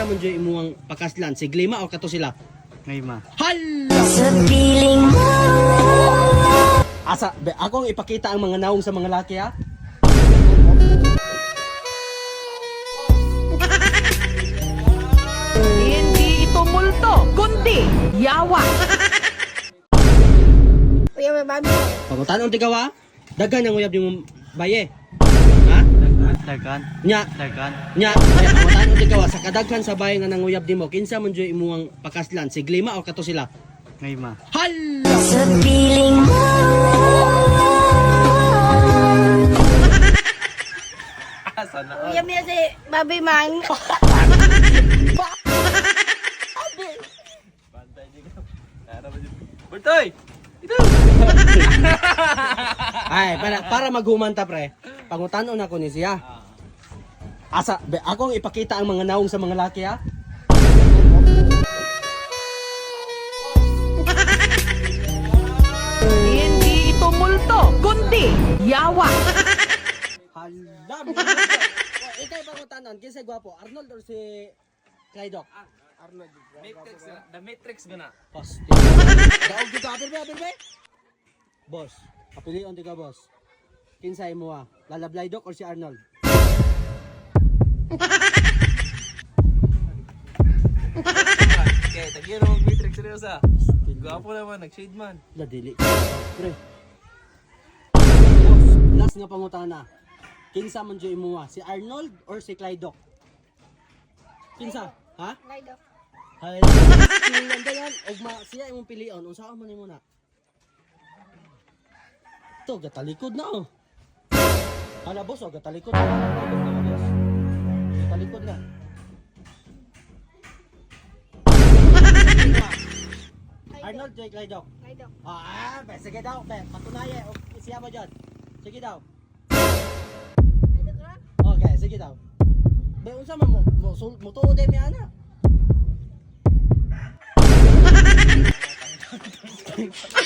kinsa man dyoy imuang pakaslan si Glima o kato sila? Ngay ma. Hala! Sa piling mo Asa, be, ako ang ipakita ang mga naong sa mga laki ha? Hindi ito multo, kundi yawa. Kuya may babi Pangutan ang tigawa, daghan ang uyab nimong baye. Ha? Dagan. Nya, Dagan. nya, ay, pangutan ang tigawa sa kadaghan sa baye nga nanguyab nimo, kinsa man dyoy imuang pakaslan si Glima o kato sila? Ngay ma. Hala! Sa piling mo Kuya may si babi man Bultoy! Ay, para, para maghumanta pre, pangutanon ako ni siya. Asa, be, ako ang ipakita ang mga naong sa mga laki ha? Hindi ito multo, kundi yawa. Hala, oh, Ikaw pangutanon, kinsa gwapo, Arnold or si Clydok? Arnold. Matrix The Matrix gana. Pasti. Daog dito, apir ba, apir ba? Boss, kapilion di ka boss. Kinsay mo ah, Lala Blydok or si Arnold? Okay, tagiro mag Matrix seryosa. Gwapo naman, nag-shade man. Ladili. Pre. Boss, last nga pangutana. Kinsa man dyan mo ah, si Arnold or si Clydok? Kinsa? Ha? Laido Hay. Pilihan ba yan? Og ma siya imong pilion, unsa man nimo na? To gatalikod na oh. Kala boss, o oh, gatalikod na. Gatalikod na. Arnold, Jake, lay dok. Lay dok. Ah, be, sige daw, be. Patunay eh. Oh, isiya mo dyan. Sige daw. Lay dok? Okay, sige daw. Be, unsa man mo, mo, so, mo tuod eh, may anak.